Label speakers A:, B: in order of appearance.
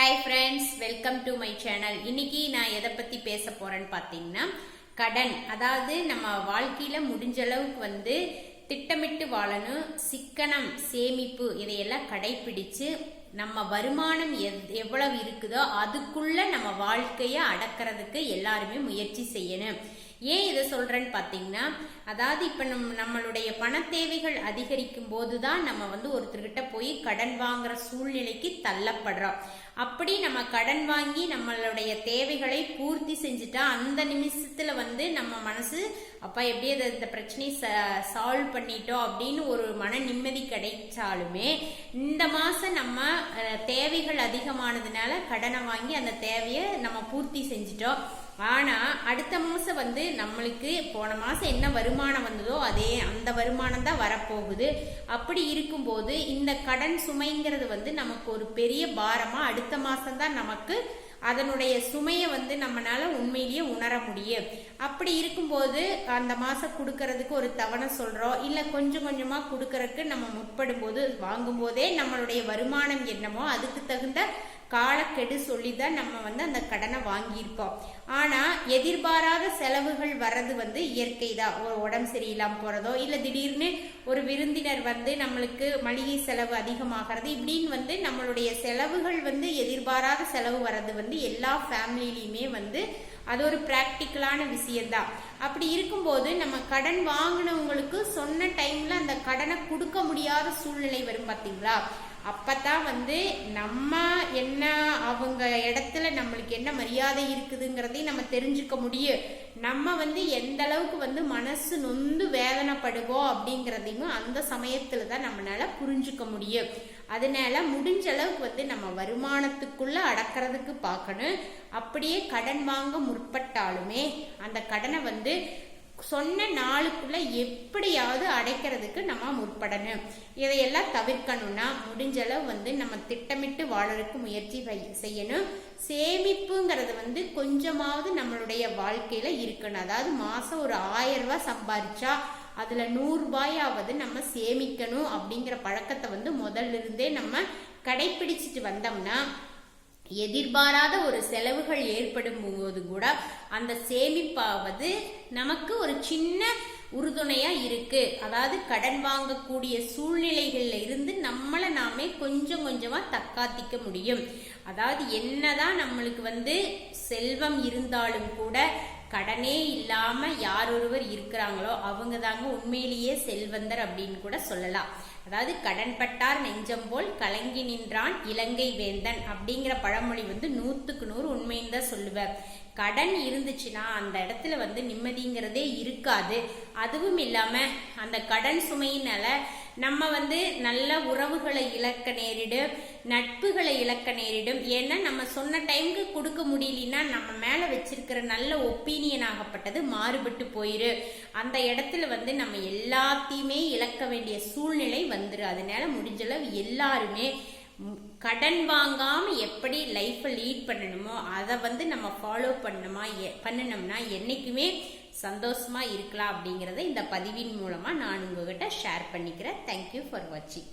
A: Hi friends welcome to my channel இன்னைக்கு நான் எதை பத்தி பேச போறேன்னு பார்த்தீங்கன்னா கடன். அதாவது நம்ம வாழ்க்கையில முடிஞ்ச அளவுக்கு வந்து திட்டமிட்டு வாழணும் சிக்கனம் சேமிப்பு இதையெல்லாம் கடைபிடிச்சு நம்ம வருமானம் எவ்- எவ்வளவு இருக்குதோ அதுக்குள்ள நம்ம வாழ்க்கையை அடக்கிறதுக்கு எல்லாருமே முயற்சி செய்யணும். ஏன் இதை சொல்கிறேன்னு பார்த்தீங்கன்னா அதாவது இப்போ நம் நம்மளுடைய பண தேவைகள் அதிகரிக்கும் போது தான் நம்ம வந்து ஒருத்தர்கிட்ட போய் கடன் வாங்குற சூழ்நிலைக்கு தள்ளப்படுறோம். அப்படி நம்ம கடன் வாங்கி நம்மளுடைய தேவைகளை பூர்த்தி செஞ்சுட்டா அந்த நிமிஷத்தில் வந்து நம்ம மனசு அப்பா எப்படி அதை இந்த பிரச்சனையை சால்வ் பண்ணிட்டோம் அப்படின்னு ஒரு மன நிம்மதி கிடைச்சாலுமே இந்த மாதம் நம்ம தேவைகள் அதிகமானதுனால கடனை வாங்கி அந்த தேவையை நம்ம பூர்த்தி செஞ்சுட்டோம். ஆனா அடுத்த மாசம் வந்து நம்மளுக்கு போன மாசம் என்ன வருமானம் வந்ததோ அதே அந்த வருமானம் தான் வரப்போகுது. அப்படி இருக்கும்போது இந்த கடன் சுமைங்கிறது வந்து நமக்கு ஒரு பெரிய பாரமா அடுத்த மாசம் தான் நமக்கு அதனுடைய சுமையை வந்து நம்மளால உண்மையிலேயே உணர முடியும். அப்படி இருக்கும்போது அந்த மாசம் கொடுக்கறதுக்கு ஒரு தவணை சொல்றோம். இல்ல கொஞ்சம் கொஞ்சமா கொடுக்கறதுக்கு நம்ம முற்படும் போது வாங்கும் போதே நம்மளுடைய வருமானம் என்னமோ அதுக்கு தகுந்த காலக்கெடு சொல்லி தான் நம்ம வந்து அந்த கடனை வாங்கியிருக்கோம். ஆனா எதிர்பாராத செலவுகள் வர்றது வந்து இயற்கை தான் ஒரு உடம்பு சரியில்லாம போறதோ இல்ல திடீர்னு ஒரு விருந்தினர் வந்து நம்மளுக்கு மளிகை செலவு அதிகமாகிறது இப்படின்னு வந்து நம்மளுடைய செலவுகள் வந்து எதிர்பாராத செலவு வர்றது வந்து எல்லா ஃபேமிலிலையுமே வந்து அது ஒரு ப்ராக்டிக்கலான விஷயந்தான் அப்படி இருக்கும்போது நம்ம கடன் வாங்கினவங்களுக்கு சொன்ன டைம்ல அந்த கடனை கொடுக்க முடியாத சூழ்நிலை வரும் பாத்தீங்களா? அப்பதான் வந்து நம்ம என்ன அவங்க இடத்துல நம்மளுக்கு என்ன மரியாதை இருக்குதுங்கிறதையும் நம்ம தெரிஞ்சுக்க முடியும். நம்ம வந்து எந்த அளவுக்கு வந்து மனசு நொந்து வேதனைப்படுவோம் அப்படிங்கிறதையும் அந்த சமயத்துல தான் நம்மளால புரிஞ்சுக்க முடியும். அதனால முடிஞ்ச அளவுக்கு வந்து நம்ம வருமானத்துக்குள்ள அடக்கிறதுக்கு பார்க்கணும். அப்படியே கடன் வாங்க முற்பட்டாலுமே அந்த கடனை வந்து சொன்ன நாளுக்குள்ள எப்படியாவது அடைக்கிறதுக்கு நம்ம முற்படணும். இதையெல்லாம் தவிர்க்கணும்னா முடிஞ்சளவு வந்து நம்ம திட்டமிட்டு வாழறதுக்கு முயற்சி செய்யணும். சேமிப்புங்கிறது வந்து கொஞ்சமாவது நம்மளுடைய வாழ்க்கையில இருக்கணும். அதாவது மாசம் ஒரு ஆயிரம் ரூபாய் சம்பாரிச்சா அதுல நூறுரூபாயாவது நம்ம சேமிக்கணும் அப்படிங்கிற பழக்கத்தை வந்து முதல்ல இருந்தே நம்ம கடைபிடிச்சிட்டு வந்தோம்னா எதிர்பாராத ஒரு செலவுகள் ஏற்படும் போது கூட அந்த சேமிப்பாவது நமக்கு ஒரு சின்ன உறுதுணையா இருக்கு. அதாவது கடன் வாங்கக்கூடிய சூழ்நிலைகள்ல இருந்து நம்மளை நாமே கொஞ்சம் கொஞ்சமா தக்காத்திக்க முடியும். அதாவது என்னதான் நம்மளுக்கு வந்து செல்வம் இருந்தாலும் கூட கடனே இல்லாம யார் ஒருவர் இருக்கிறாங்களோ அவங்க தாங்க உண்மையிலேயே செல்வந்தர் அப்படின்னு கூட சொல்லலாம். அதாவது கடன்பட்டார் நெஞ்சம் போல் கலங்கி நின்றான் இலங்கை வேந்தன் அப்படிங்கிற பழமொழி வந்து நூத்துக்கு நூறு உண்மைன்னு தான் சொல்லுவேன். கடன் இருந்துச்சுன்னா அந்த இடத்துல வந்து நிம்மதிங்கிறதே இருக்காது. அதுவும் இல்லாம அந்த கடன் சுமையினால நம்ம வந்து நல்ல உறவுகளை இழக்க நேரிடும் நட்புகளை இழக்க நேரிடும். ஏன்னா நம்ம சொன்ன டைமுக்கு கொடுக்க முடியலன்னா நம்ம மேல வச்சிருக்கிற நல்ல ஒப்பீனியன் ஆகப்பட்டது மாறுபட்டு போயிரு. அந்த இடத்துல வந்து நம்ம எல்லாத்தையுமே இழக்க வேண்டிய சூழ்நிலை வந்துரு. அதனால முடிஞ்சளவு எல்லாருமே கடன் வாங்காம எப்படி லைஃப்பை லீட் பண்ணணுமோ அதை வந்து நம்ம ஃபாலோ பண்ணணுமா எ- என்றைக்குமே சந்தோஷமாக சந்தோஷமா இருக்கலாம் அப்படிங்கிறத இந்த பதிவின் மூலமாக நான் உங்ககிட்ட ஷேர் பண்ணிக்கிறேன். தேங்க்யூ ஃபார் வாட்சிங்